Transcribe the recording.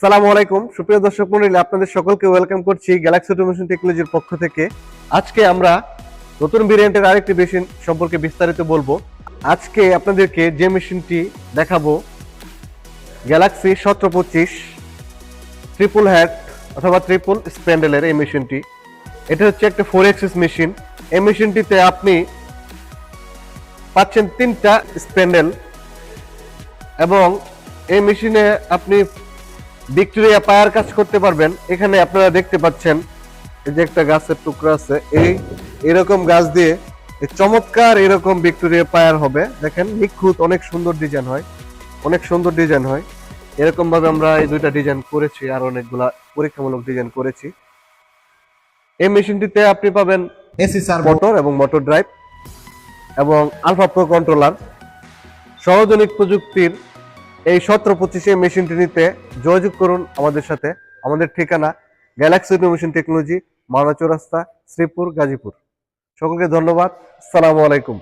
সালামু আলাইকুম। সুপ্রিয় দর্শক মন্ডলী, আপনাদের সকলকে ওয়েলকাম করছি গ্যালাক্সি অটোমেশন টেকনোলজির পক্ষ থেকে। আজকে আমরা নতুন ভেরিয়েন্টের আরেকটি মেশিন সম্পর্কে বিস্তারিত বলব। আজকে আপনাদেরকে যে মেশিনটি দেখাবো গ্যালাক্সি সতেরো পঁচিশ ট্রিপল হ্যাট অথবা ট্রিপল স্প্যান্ডেলের এই মেশিনটি এটা হচ্ছে একটা ফোর এক্সিস মেশিন এই মেশিনটিতে আপনি পাচ্ছেন তিনটা স্প্যান্ডেল এবং এই মেশিনে আপনি ভিক্টোরিয়া পায়ার কাজ করতে পারবেন। এখানে আপনারা দেখতে পাচ্ছেন এই যে একটা গাছের টুকরা আছে এই এরকম গাছ দিয়ে চমৎকার এরকম ভিক্টোরিয়া পায়ার হবে। দেখেন নিখুঁত অনেক সুন্দর ডিজাইন হয় অনেক সুন্দর ডিজাইন হয়। এরকম ভাবে আমরা এই দুইটা ডিজাইন করেছি আর অনেকগুলা পরীক্ষামূলক ডিজাইন করেছি। এই মেশিনটিতে আপনি পাবেন এসি সার্ভো মোটর এবং মোটর ড্রাইভ এবং আলফা প্রো কন্ট্রোলার সর্বজনিক প্রযুক্তির এই সতেরো পঁচিশে মেশিনটি নিতে যোগাযোগ করুন আমাদের সাথে। আমাদের ঠিকানা Galaxy Innovation Technology Mawna Chowrasta, Sreepur, Gazipur. সকলকে ধন্যবাদ। সালামু আলাইকুম।